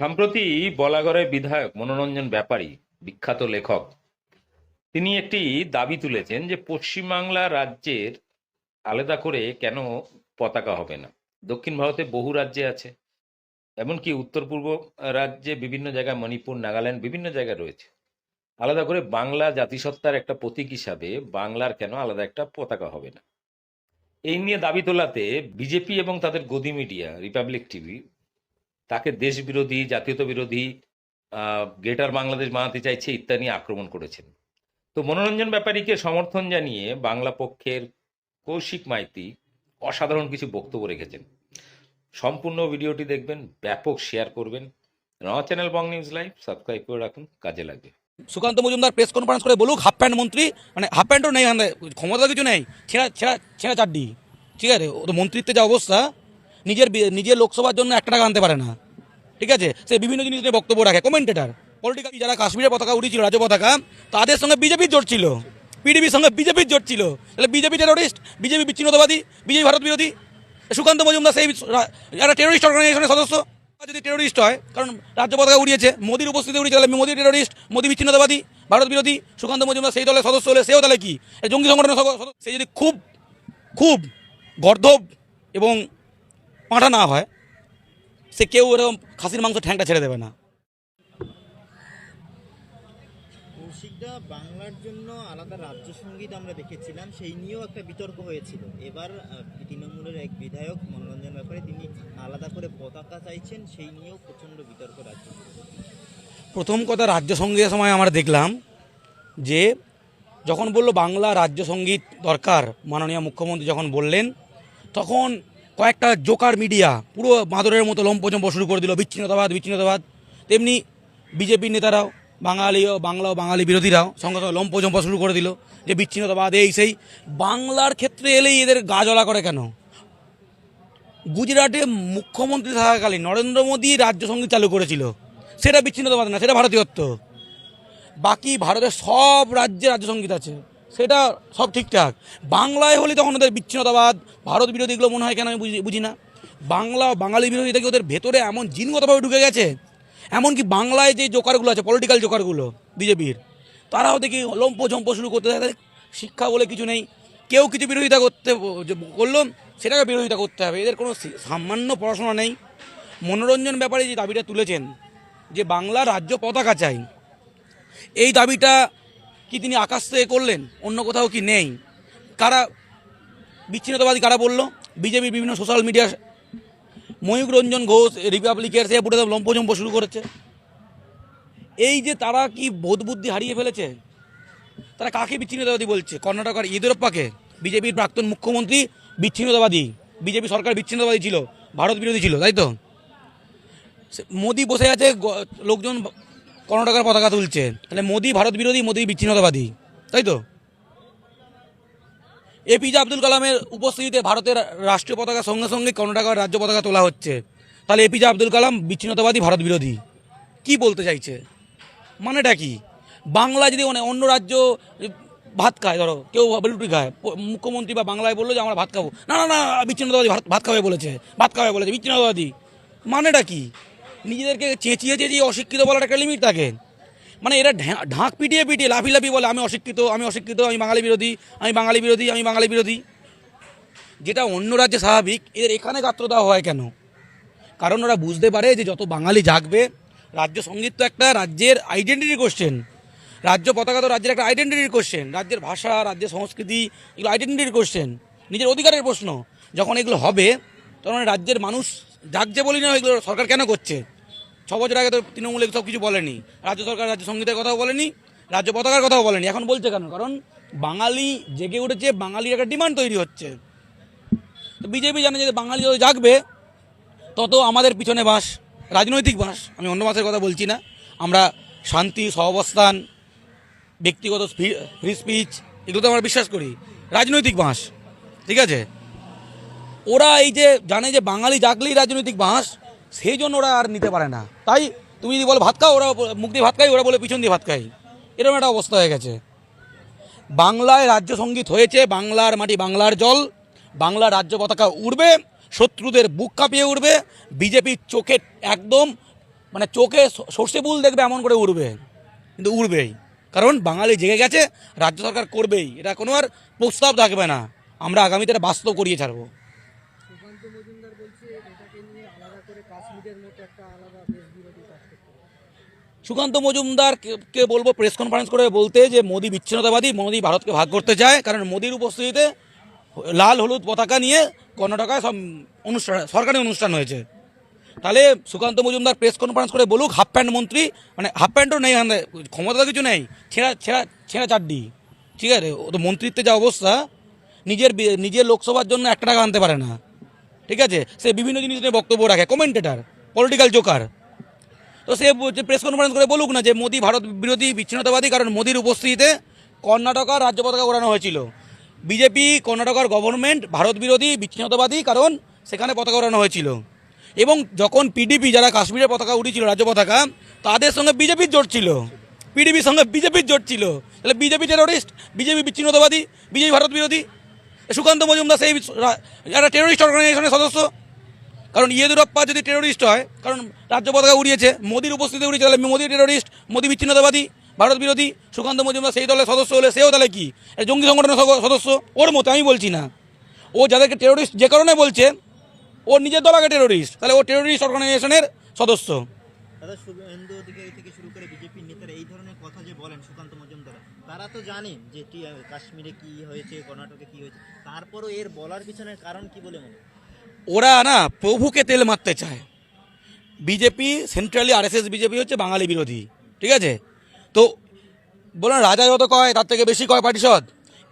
সম্প্রতি বলাগড়ের বিধায়ক মনোরঞ্জন ব্যাপারী, বিখ্যাত লেখক, তিনি একটি দাবি তুলেছেন যে পশ্চিমবাংলা রাজ্যের আলাদা করে কেন পতাকা হবে না? দক্ষিণ ভারতে বহু রাজ্যে আছে, এমনকি উত্তর পূর্ব রাজ্যে বিভিন্ন জায়গায়, মণিপুর, নাগাল্যান্ড বিভিন্ন জায়গায় রয়েছে। আলাদা করে বাংলা জাতিসত্তার একটা প্রতীক হিসাবে বাংলার কেন আলাদা একটা পতাকা হবে না? এই নিয়ে দাবি তোলাতে বিজেপি এবং তাদের গদি মিডিয়া, রিপাবলিক টিভি তাকে দেশ বিরোধী জাতীয়তা বিরোধী গ্রেটার বাংলাদেশ বানাতে চাইছে ইত্যাদি আক্রমণ করেছেন। তো মনোরঞ্জন ব্যাপারীকে সমর্থন জানিয়ে বাংলা পক্ষের কৌশিক মাইতি অসাধারণ কিছু বক্তব্য রেখেছেন। সম্পূর্ণ ভিডিওটি দেখবেন, ব্যাপক শেয়ার করবেন। আমার channel Bong news live, subscribe করে রাখুন, কাজে লাগবে। সুকান্ত মজুমদার প্রেস কনফারেন্স করে বলুক হাফ প্যান্ট মন্ত্রী মানে হাফ প্যান্টও নেই ক্ষমতা কিছু নেই, ছেঁড়া ছেঁড়া ছেঁড়া চাড্ডি ঠিক আছে, ও তো মন্ত্রিত্বে যা অবস্থা নিজের নিজের লোকসভার জন্য একটা টাকা আনতে পারে না। ঠিক আছে? সে বিভিন্ন জিনিস নিয়ে বক্তব্য রাখে। কমেন্টেটার পলিটিক্যাল যারা কাশ্মীরের পতাকা উঠেছিল রাজ্য পতাকা, তাদের সঙ্গে বিজেপির জোট ছিল। পিডিবির সঙ্গে বিজেপির জোট ছিল। তাহলে বিজেপি টেরোরিস্ট বিজেপি বিচ্ছিন্নতাবাদী, বিজেপি ভারত বিরোধী। সুকান্ত মজুমদার সেই যারা টেরোরিস্ট অর্গানাইজেশনের সদস্য। যদি টেরোরিস্ট হয়, কারণ রাজ্য পতাকা উড়িয়েছে, মোদির উপস্থিতি উড়িয়েছে, তাহলে মোদি টেরোরিস্ট মোদি বিচ্ছিন্নতাবাদী, ভারত বিরোধী, সুকান্ত মজুমদার সেই দলের সদস্য হলে সেও তাহলে কি? জঙ্গি সংগঠনের সে যদি খুব খুব গর্ধব এবং পাঁঠা না হয় সে কেউ এরকম খাসির মাংস ঠ্যাংটা ছেড়ে দেবে না। কৌশিকদা বাংলার জন্য আলাদা রাজ্য সংগীত আমরা দেখেছিলাম সেই নিয়েও একটা বিতর্ক হয়েছিল। এবার তৃণমূলের এক বিধায়ক মনোরঞ্জন ব্যাপারে তিনি আলাদা করে পতাকা চাইছেন সেই নিয়েও প্রচণ্ড বিতর্ক রাজ্য প্রথম কথা রাজ্য সঙ্গীতের সময় আমরা দেখলাম যে যখন বলল বাংলা রাজ্য সংগীত দরকার মাননীয় মুখ্যমন্ত্রী যখন বললেন তখন কয়েকটা জোকার মিডিয়া পুরো বাঁদরের মতো লম্পচম্প শুরু করে দিল, বিচ্ছিন্নতাবাদ বিচ্ছিন্নতাবাদ। তেমনি বিজেপির নেতারাও বাঙালি ও বাংলা ও বাঙালি বিরোধীরাও সঙ্গে সঙ্গে লম্পচম্প শুরু করে দিল যে বিচ্ছিন্নতাবাদ, এই সেই। বাংলার ক্ষেত্রে এলেই এদের গা করে কেন? গুজরাটে মুখ্যমন্ত্রী থাকাকালীন নরেন্দ্র মোদী রাজ্য সংগীত চালু করেছিল। সেটা বিচ্ছিন্নতাবাদ না, সেটা ভারতীয়ত্ব। বাকি ভারতের সব রাজ্যে রাজ্য সংগীত আছে। সেটা সব ঠিকঠাক। বাংলায় হলে তখন ওদের বিচ্ছিন্নতাবাদ, ভারত বিরোধীগুলো মনে হয় কেন আমি বুঝি না। বাংলা, বাঙালি বিরোধী থেকে ওদের ভেতরে এমন জিনগতভাবে ঢুকে গেছে, এমনকি বাংলায় যে জোকারগুলো আছে পলিটিক্যাল জোকারগুলো, বিজেপির, তারাও দেখি লম্প ঝম্প শুরু করতে থাকে। শিক্ষা বলে কিছু নেই। কেউ কিছু বিরোধিতা করতে করল, সেটাকে বিরোধিতা করতে হবে। এদের কোনো সামান্য পড়াশোনা নেই। মনোরঞ্জন ব্যাপারে যে দাবিটা তুলেছেন, যে বাংলা রাজ্য পতাকা চাই, এই দাবিটা কি তিনি আকাশ থেকে করলেন? অন্য কোথাও কি নেই? কারা বিচ্ছিন্নতাবাদী কারা বলল? বিজেপির বিভিন্ন সোশ্যাল মিডিয়া ময়ূক রঞ্জন ঘোষ রিপাবলিকের সে পুরো লম্পজম্প শুরু করেছে। এই যে তারা কি বোধ বুদ্ধি হারিয়ে ফেলেছে? তারা কাকে বিচ্ছিন্নতাবাদী বলছে? কর্ণাটকের ইয়েদুরপ্পাকে। বিজেপির প্রাক্তন মুখ্যমন্ত্রী বিচ্ছিন্নতাবাদী। বিজেপি সরকার বিচ্ছিন্নতাবাদী ছিল, ভারত বিরোধী ছিল, তাই তো? মোদি বসে আছে লোকজন কর্ণাটকের পতাকা তুলছে। তাহলে মোদী ভারত বিরোধী, মোদী বিচ্ছিন্নতাবাদী। তাই তো? এপিজে আব্দুল কালামের উপস্থিতিতে ভারতের রাষ্ট্রীয় পতাকার সঙ্গে সঙ্গে কর্ণাটকের রাজ্য পতাকা তোলা হচ্ছে। তাহলে এপিজে আব্দুল কালাম বিচ্ছিন্নতাবাদী, ভারত বিরোধী। কি বলতে চাইছে? মানেটা কি? বাংলা যদি মানে অন্য রাজ্য ভাত খায়, ধরো, কেউ রুটি খায় মুখ্যমন্ত্রী বা বাংলায় বলল যে আমরা ভাত খাব। না না না, বিচ্ছিন্নতাবাদী ভাত খাবে বলেছে, ভাত খাবে বলেছে, বিচ্ছিন্নতাবাদী। মানেটা কি? নিজেদেরকে চেঁচিয়ে চেঁচিয়ে অশিক্ষিত বলার একটা লিমিট থাকে। মানে এরা ঢাক পিটিয়ে পিটিয়ে লাফি লাফি বলে, আমি অশিক্ষিত আমি অশিক্ষিত, আমি বাঙালি বিরোধী, আমি বাঙালি বিরোধী, আমি বাঙালি বিরোধী। যেটা অন্য রাজ্যে স্বাভাবিক, এদের এখানে গাত্র দেওয়া হয় কেন? কারণ ওরা বুঝতে পারে যে যত বাঙালি জাগবে, রাজ্য সংগীত তো একটা রাজ্যের আইডেন্টিটি কোশ্চেন রাজ্য পতাকা তো রাজ্যের একটা আইডেন্টিটির কোশ্চেন রাজ্যের ভাষা, রাজ্যের সংস্কৃতি, এগুলো আইডেন্টিটির কোশ্চেন নিজের অধিকারের প্রশ্ন। যখন এগুলো হবে, তখন রাজ্যের মানুষ জাগছে বলি না, এগুলো সরকার কেন করছে? ছ বছর আগে তো তৃণমূল সব কিছু বলেনি। রাজ্য সরকার রাজ্য সঙ্গীতের কথাও বলেনি, রাজ্য পতাকার কথাও বলেনি। এখন বলছে কেন? কারণ বাঙালি জেগে উঠেছে, বাঙালির একটা ডিমান্ড তৈরি হচ্ছে। তো বিজেপি জানে যে বাঙালি যত জাগবে, তত আমাদের পিছনে বাস, রাজনৈতিক বাস। আমি অন্য বাসের কথা বলছি না। আমরা শান্তি, সহাবস্থান, ব্যক্তিগত ফ্রি স্পিচ এগুলো তো আমরা বিশ্বাস করি। রাজনৈতিক বাঁশ ঠিক আছে? ওরা এই যে জানে যে বাঙালি জাগলেই রাজনৈতিক বাঁশ সেই জন্য ওরা আর নিতে পারে না। তাই তুমি যদি বলো, ভাত খাও, ওরা মুখ দিয়ে ভাত খাই, ওরা বলে, পিছন দিয়ে ভাত খাই। এরকম একটা অবস্থা হয়ে গেছে। বাংলায় রাজ্য সংগীত হয়েছে, বাংলার মাটি বাংলার জল, বাংলার রাজ্য পতাকা উড়বে, শত্রুদের বুক কাঁপিয়ে উঠবে বিজেপির চোখে একদম মানে চোখে সর্ষে ফুল দেখবে এমন করে উড়বে, কিন্তু উড়বেই। কারণ বাঙালি জেগে গেছে, রাজ্য সরকার করবেই, এটা কোনো আর প্রস্তাব থাকবে না। আমরা আগামীতে বাস্তব করিয়ে ছাড়বো সুকান্ত মজুমদার বলছে এটাকে নিয়ে আলাদা করে কাশ্মীরের মতো একটা আলাদা দেশ বিরোধী কাজ করতে হবে। সুকান্ত মজুমদার কে- কে বলব প্রেস কনফারেন্স করে বলতে যে মোদী বিচ্ছিন্নতাবাদী, মোদী ভারতকে ভাগ করতে চায় কারণ মোদীর উপস্থিতিতে লাল, হলুদ পতাকা নিয়ে কর্ণাটকায় সব অনুষ্ঠান, সরকারি অনুষ্ঠান হয়েছে। তাহলে সুকান্ত মজুমদার প্রেস কনফারেন্স করে বলুক হাফ প্যান্ট মন্ত্রী মানে হাফ প্যান্টও নেই ক্ষমতা কিছু নেই, ছেঁড়া ছেঁড়া ছেঁড়া চাড্ডি ঠিক আছে? ও তো মন্ত্রিত্বের যা অবস্থা, নিজের নিজের লোকসভার জন্য একটা টাকা আনতে পারে না। ঠিক আছে? সে বিভিন্ন জিনিস নিয়ে বক্তব্য রাখে কমেন্টেটার পলিটিক্যাল জোকার তো সে প্রেস কনফারেন্স করে বলুক না যে মোদী ভারত বিরোধী বিচ্ছিন্নতাবাদী, কারণ মোদীর উপস্থিতিতে কর্ণাটকার রাজ্য পতাকা ওড়ানো হয়েছিল। বিজেপি কর্ণাটকার গভর্নমেন্ট ভারত বিরোধী বিচ্ছিন্নতাবাদী, কারণ সেখানে পতাকা ওড়ানো হয়েছিল। এবং যখন পিডিপি যারা কাশ্মীরের পতাকা উড়িয়েছিল, রাজ্য পতাকা, তাদের সঙ্গে বিজেপির জোট ছিল। পিডিপির সঙ্গে বিজেপির জোট ছিল। তাহলে বিজেপি টেরোরিস্ট বিজেপি বিচ্ছিন্নতাবাদী বিজেপি ভারত বিরোধী। সুকান্ত মজুমদার সেই একটা টেরোরিস্ট অর্গানাইজেশনের সদস্য কারণ ইয়েদুরাপ্পা যদি টেরোরিস্ট হয়, কারণ রাজ্য পতাকা উড়িয়েছে, মোদির উপস্থিতি উড়িয়েছে, তাহলে মোদি টেরোরিস্ট মোদি বিচ্ছিন্নতাবাদী, ভারত বিরোধী, সুকান্ত মজুমদার সেই দলের সদস্য হলে সেও তাহলে কি? জঙ্গি সংগঠনের সদস্য, ওর মতো, আমি বলছি না। ও যাদেরকে টেরোরিস্ট যে কারণে বলছে ও নিজের দল আগে টেরোরিস্ট তাহলে ও টেরোরিস্ট অর্গানাইজেশনের সদস্য। তারা তো জানেন যে কাশ্মীরে কি হয়েছে, কর্ণাটকে কি হয়েছে, তারপরও এর বলার পিছনের কারণ কি বলে মনে হয়? ওরা না প্রভুকে তেল মারতে চায়। বিজেপি সেন্ট্রালি আরএসএস বিজেপি হচ্ছে বাঙালি বিরোধী, ঠিক আছে? তো বলুন রাজা যত কয়, তার থেকে বেশি কয় পার্টিসদ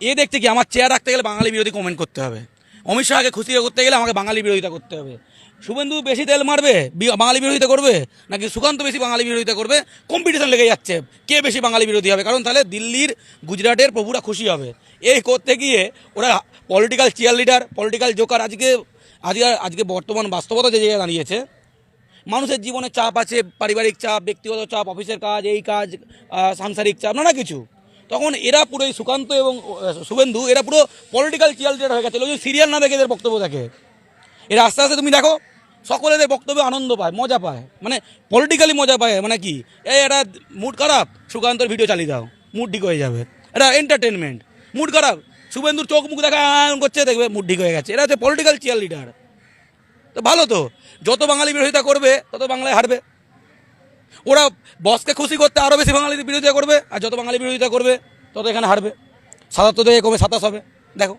এ দেখছে কি আমার চেয়ার রাখতে গেলে বাঙালি বিরোধী কমেন্ট করতে হবে? অমিত শাহকে খুশি করতে গেলে আমাকে বাঙালি বিরোধিতা করতে হবে। শুভেন্দু বেশি তেল মারবে বাঙালি বিরোধিতা করবে? নাকি সুকান্ত বেশি বাঙালি বিরোধিতা করবে? কম্পিটিশন লেগে যাচ্ছে, কে বেশি বাঙালি বিরোধী হবে? কারণ তাহলে দিল্লির, গুজরাটের প্রভুরা খুশি হবে। এই করতে গিয়ে ওরা political cheerleader political joker আজকে আজকে আজকে বর্তমান বাস্তবতা যে জায়গায় দাঁড়িয়েছে, মানুষের জীবনে চাপ আছে, পারিবারিক চাপ, ব্যক্তিগত চাপ, অফিসের কাজ, এই কাজ সাংসারিক চাপ, নানা কিছু। তখন এরা পুরো এই সুকান্ত এবং শুভেন্দু, এরা পুরো পলিটিক্যাল চিয়াল লিডার হয়ে গেছে ওই সিরিয়াল না দেখে এদের বক্তব্য থাকে এরা আস্তে আস্তে, তুমি দেখো সকলেদের বক্তব্যে আনন্দ পায়, মজা পায়। মানে পলিটিক্যালি মজা পায় মানে কি? এই এটা মুড খারাপ, সুকান্তর ভিডিও চালিয়ে দাও মুড ঠিক হয়ে যাবে। এটা এন্টারটেনমেন্ট মুড খারাপ। শুভেন্দুর চোখ মুখ দেখা করছে দেখবে মুড ঠিক হয়ে গেছে। এরা হচ্ছে পলিটিক্যাল চিয়ার লিডার তো ভালো তো। যত বাঙালি বিরোধিতা করবে তত বাংলায় হারবে। ওরা বসকে খুশি করতে আরও বেশি বাঙালির বিরোধিতা করবে আর যত বাঙালি বিরোধিতা করবে তত এখানে হারবে। সাতাত্তর থেকে কমে সাতাশ হবে। দেখো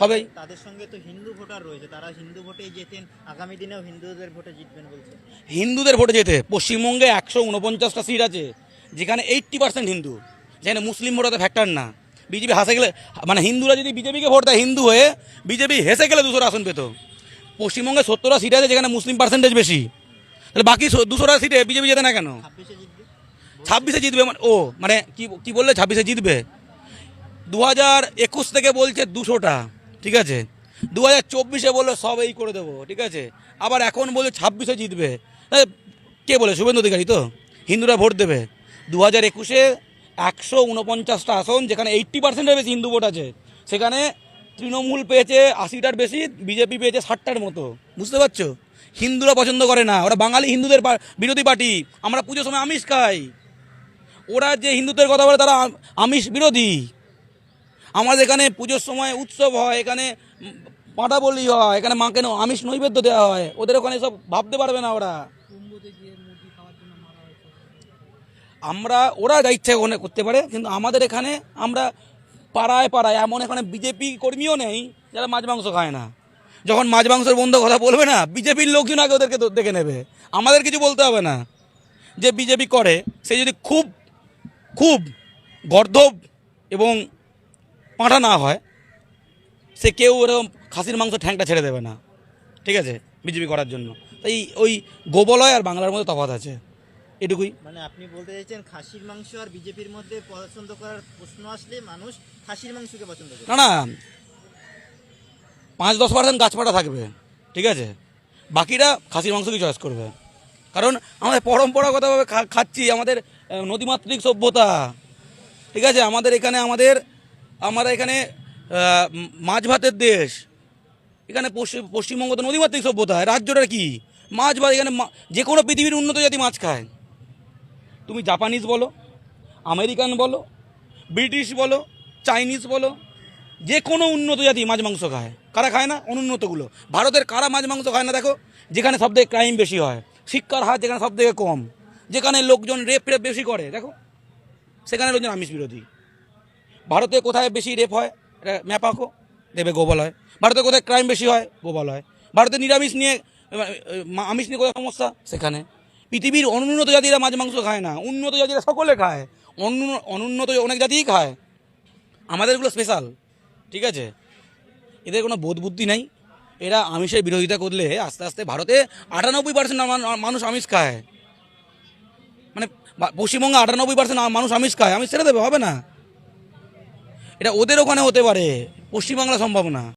হবেই। তাদের সঙ্গে তো হিন্দু ভোটার রয়েছে। তারা হিন্দু ভোটেই যেতেন আগামী দিনেও হিন্দুদের ভোটে জিতবেন বলছে। হিন্দুদের ভোটে যেতে পশ্চিমবঙ্গে একশো উনপঞ্চাশটা সিট আছে যেখানে এইট্টি পার্সেন্ট হিন্দু। যেখানে মুসলিম ভোট অত ফ্যাক্টর না। বিজেপি হাসে গেলে মানে হিন্দুরা যদি বিজেপিকে ভোট দেয় হিন্দু হয়ে বিজেপি হেসে গেলে দুশোটা আসন পেত। পশ্চিমবঙ্গে সত্তরটা সিট আছে যেখানে মুসলিম পার্সেন্টেজ বেশি। তাহলে বাকি দুশোটা সিটে বিজেপি যেতে না কেন? ছাব্বিশে জিতবে। মানে ও মানে কি কি বললে? ছাব্বিশে জিতবে। দু হাজার একুশ থেকে বলছে দুশোটা ঠিক আছে? দু হাজার চব্বিশে বলল সব এই করে দেবো ঠিক আছে? আবার এখন বলছে ছাব্বিশে জিতবে। কে বলে? শুভেন্দু অধিকারী তো? হিন্দুরা ভোট দেবে। দু হাজার একুশে একশো উনপঞ্চাশটা আসন, যেখানে এইট্টি পার্সেন্টের বেশি হিন্দু ভোট আছে। সেখানে তৃণমূল পেয়েছে আশিটার বেশি, বিজেপি পেয়েছে ষাটটার মতো। বুঝতে পারছ? হিন্দুরা পছন্দ করে না। ওরা বাঙালি হিন্দুদের বিরোধী পার্টি। আমরা পুজোর সময় আমিষ খাই। ওরা যে হিন্দুদের কথা বলে তারা আমিষ বিরোধী। আমাদের এখানে পুজোর সময় উৎসব হয়, এখানে পাঁটা বলি হয়, এখানে মাকে আমিষ নৈবেদ্য দেওয়া হয়। ওদের ওখানে সব ভাবতে পারবে না ওরা কুম্ভতে গিয়ে মুরগি খাওয়ার জন্য মারা হয়েছে আমরা, ওরা ইচ্ছে ওখানে করতে পারে, কিন্তু আমাদের এখানে আমরা পাড়ায় পাড়ায়, এমন এখানে বিজেপি কর্মীও নেই যারা মাছ মাংস খায় না। যখন মাছ মাংসের বন্ধ কথা বলবে না, বিজেপির লোকজন আগে ওদেরকে দেখে নেবে। আমাদের কিছু বলতে হবে না। যে বিজেপি করে, সে যদি খুব খুব গর্ধব এবং পাঁঠা না হয়, সে কেউ এরকম খাসির মাংস ঠ্যাংটা ছেড়ে দেবে না। ঠিক আছে? বিজেপি করার জন্য। তাই ওই গোবলয় আর বাংলার মধ্যে তফাৎ আছে। এটুকুই। মানে আপনি বলতে চাইছেন খাসির মাংস আর বিজেপির মধ্যে পছন্দ করার প্রশ্ন আসলে মানুষ খাসির মাংসকে পছন্দ করে। না না। পাঁচ দশ পার্সেন্ট গাছপালা থাকবে ঠিক আছে? বাকিরা খাসির মাংসকে চয়েস করবে। কারণ আমাদের পরম্পরাগতভাবে খাচ্ছি আমাদের নদীমাতৃক সভ্যতা ঠিক আছে? আমাদের এখানে আমাদের আমরা এখানে মাছ ভাতের দেশ। এখানে পশ্চিম পশ্চিমবঙ্গ তো নদীমাতৃক সভ্যতা রাজ্যটা কি? মাছ ভাত এখানে যে কোনো পৃথিবীর উন্নত জাতি মাছ খায়। তুমি জাপানিজ বলো, আমেরিকান বলো, ব্রিটিশ বলো, চাইনিজ বলো, যে কোনো উন্নত জাতি মাছ মাংস খায়। কারা খায় না? অনুন্নতগুলো। ভারতের কারা মাছ মাংস খায় না দেখো? যেখানে সব থেকে ক্রাইম বেশি হয়। শিক্ষার হার যেখানে সব থেকে কম। যেখানে লোকজন রেপ রেপ বেশি করে, দেখো? সেখানে লোকজন আমিষ বিরোধী। ভারতে কোথায় বেশি রেপ হয়? এটা ম্যাপ আঁকো। দেবে গোপালয় ভারতে কোথায় ক্রাইম বেশি হয়? গোপালয় ভারতে নিরামিষ নিয়ে আমিষ নিয়ে কোথায় সমস্যা? সেখানে। পৃথিবীর অনুন্নত জাতিরা মাছ, মাংস খায় না। উন্নত জাতিরা সকলে খায়। অনু- অনুন্নত অনেক জাতিই খায়। আমাদেরগুলো স্পেশাল ঠিক আছে? এদের কোনো বোধ বুদ্ধি নাই। এরা আমিষের বিরোধিতা করলে আস্তে আস্তে ভারতে আটানব্বই পার্সেন্ট মানুষ আমিষ খায়। মানে পশ্চিমবঙ্গে আটানব্বই পার্সেন্ট মানুষ আমিষ খায়। আমিষ ছেড়ে দেবে, হবে না? এটা ওদের ওখানে হতে পারে। পশ্চিমবাংলা সম্ভব না।